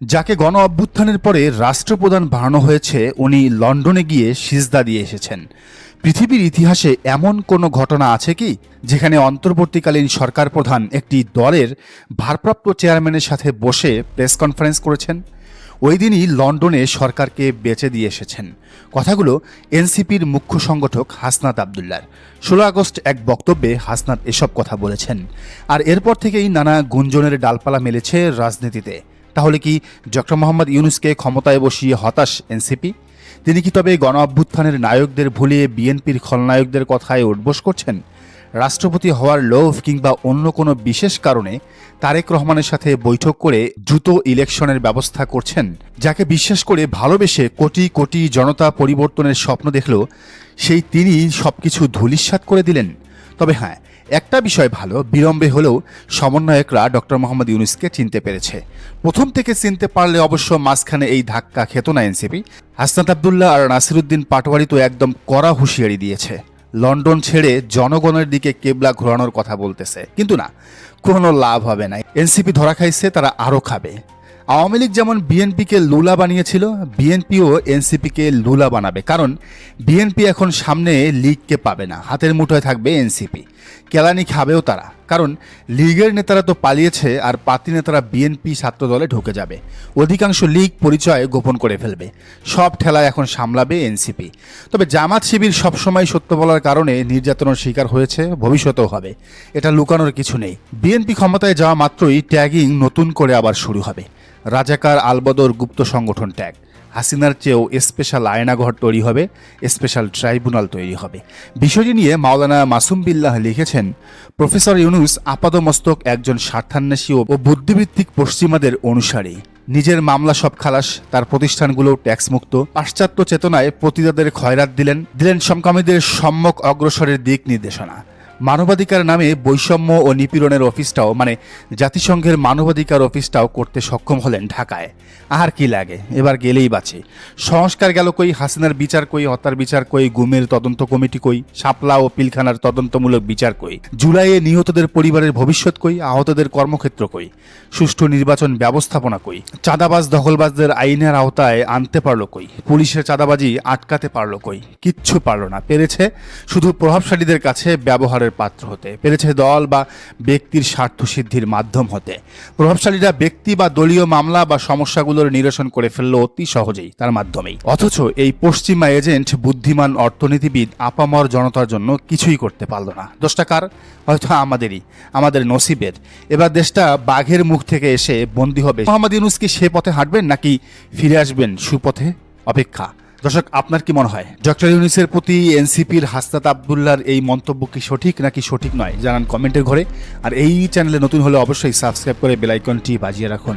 যাকে গণ অভ্যুত্থানের পরে রাষ্ট্রপ্রধান বানানো হয়েছে, উনি লন্ডনে গিয়ে সিজদা দিয়ে এসেছেন। পৃথিবীর ইতিহাসে এমন কোনো ঘটনা আছে কি, যেখানে অন্তর্বর্তীকালীন সরকার প্রধান একটি দলের ভারপ্রাপ্ত চেয়ারম্যানের সাথে বসে প্রেস কনফারেন্স করেছেন? ওই দিনই লন্ডনে সরকারকে বেঁচে দিয়ে এসেছেন। কথাগুলো এনসিপির মুখ্য সংগঠক হাসনাত আবদুল্লার। ষোলো আগস্ট এক বক্তব্যে হাসনাত এসব কথা বলেছেন। আর এরপর থেকেই নানা গুঞ্জনের ডালপালা মেলেছে রাজনীতিতে। তাহলে কি ডক্টর মোহাম্মদ ইউনুসকে ক্ষমতায় বসিয়ে হতাশ এনসিপি? তিনি কি তবে গণ অভ্যুত্থানের নায়কদের ভুলিয়ে বিএনপির খলনায়কদের কথায় উঠবোস করছেন? রাষ্ট্রপতি হওয়ার লোভ কিংবা অন্য কোনো বিশেষ কারণে তারেক রহমানের সাথে বৈঠক করে দ্রুত ইলেকশনের ব্যবস্থা করছেন? যাকে বিশ্বাস করে ভালোবেসে কোটি কোটি জনতা পরিবর্তনের স্বপ্ন দেখল, সেই তিনি সবকিছু ধূলিসাৎ করে দিলেন। তবে হ্যাঁ একটা বিষয় ভালো, বিলম্বে হলেও সমন্বয়করা ডক্টর মোহাম্মদ ইউনুসকে চিনতে পেরেছে। প্রথম থেকে চিনতে পারলে অবশ্য মাঝখানে এই ধাক্কা খেত না এনসিপি। হাসনাত আবদুল্লাহ আর নাসিরুদ্দিন পাটোয়ারি তো একদম কড়া হুঁশিয়ারি দিয়েছে। লন্ডন ছেড়ে জনগণের দিকে কেবলা ঘোরানোর কথা বলতেছে। কিন্তু না, কোনো লাভ হবে না। এনসিপি ধরা খাইছে, তারা আরও খাবে। আওয়ামী লীগ যেমন বিএনপিকে লুলা বানিয়েছিল, বিএনপিও এনসিপিকে লুলা বানাবে। কারণ বিএনপি এখন সামনে লীগকে পাবে না, হাতের মুঠোয় থাকবে এনসিপি। কেলানি খাবেও তারা। কারণ লীগের নেতারা তো পালিয়েছে আর পাতি নেতারা বিএনপি ছাত্র দলে ঢুকে যাবে। অধিকাংশ লীগ পরিচয় গোপন করে ফেলবে। সব ঠেলায় এখন সামলাবে এনসিপি তবে জামাত শিবির সবসময় সত্য বলার কারণে নির্যাতনের শিকার হয়েছে, ভবিষ্যতেও হবে। এটা লুকানোর কিছু নেই। বিএনপি ক্ষমতায় যাওয়া মাত্রই ট্যাগিং নতুন করে আবার শুরু হবে। রাজাকার আলবদর গুপ্ত সংগঠন ট্যাগ। হাসিনার চেয়েও স্পেশাল আয়নাঘর তৈরি হবে স্পেশাল ট্রাইব্যুনাল তৈরি হবে। বিষয়টি নিয়ে মাওলানা মাসুম বিল্লাহ লিখেছেন, প্রফেসর ইউনুস আপাদমস্তক একজন স্বার্থান্বেষী ও বুদ্ধিভিত্তিক পশ্চিমাদের অনুসারী। নিজের মামলা সব খালাস, তার প্রতিষ্ঠানগুলো ট্যাক্স মুক্ত পাশ্চাত্য চেতনায় প্রতিদাদের খয়রাত দিলেন দিলেন সমকামীদের সম্যক অগ্রসরের দিক নির্দেশনা। মানবাধিকার নামে বৈষম্য ও নিপীড়নের অফিসটাও মানে জাতিসংঘের মানবাধিকার অফিসটাও করতে সক্ষম হলেন ঢাকায়। আর কি লাগে? এবার গেলেই বাঁচে। সংস্কার গেল কই? হাসিনার বিচার কই? হত্যার বিচার কই? গুমের তদন্ত কমিটি কই? শাপলা ও পিলখানার তদন্তমূলক বিচার কই? জুলাইয়ে নিহতদের পরিবারের ভবিষ্যৎ কই? আহতদের কর্মক্ষেত্র কই? সুষ্ঠু নির্বাচন ব্যবস্থাপনা কই? চাঁদাবাজ, দখলবাজদের আইনের আওতায় আনতে পারল কই? পুলিশের চাঁদাবাজি আটকাতে পারল কই? কিচ্ছু পারল না। পেরেছে শুধু প্রভাবশালীদের কাছে ব্যবহারের পাত্র হতে পেরেছে দল বা ব্যক্তির স্বার্থ সিদ্ধির মাধ্যম হতে। প্রভাবশালীরা ব্যক্তি বা দলীয় মামলা বা সমস্যাগুলোর নিরসন করে ফেলল অতি সহজেই, তার মাধ্যমেই। অথচ এই পশ্চিমা এজেন্ট, বুদ্ধিমান অর্থনীতিবিদ, আপামর জনতার জন্য কিছুই করতে পারল না। দোষটা কার? হয়তো আমাদেরই, আমাদের নসিবের। এবার দেশটা বাঘের মুখ থেকে এসে বন্দী হবে। মোহাম্মদ ইউনুস কি সে পথে হাঁটবেন নাকি ফিরে আসবেন সুপথে? অপেক্ষা। দর্শক, আপনার কি মনে হয়? ডক্টর ইউনিসের প্রতি এনসিপির হাস্তাত আবদুল্লার এই মন্তব্য কি সঠিক নাকি সঠিক নয়? জানান কমেন্টের ঘরে। আর এই চ্যানেলে নতুন হলে অবশ্যই সাবস্ক্রাইব করে বেলাইকনটি বাজিয়ে রাখুন।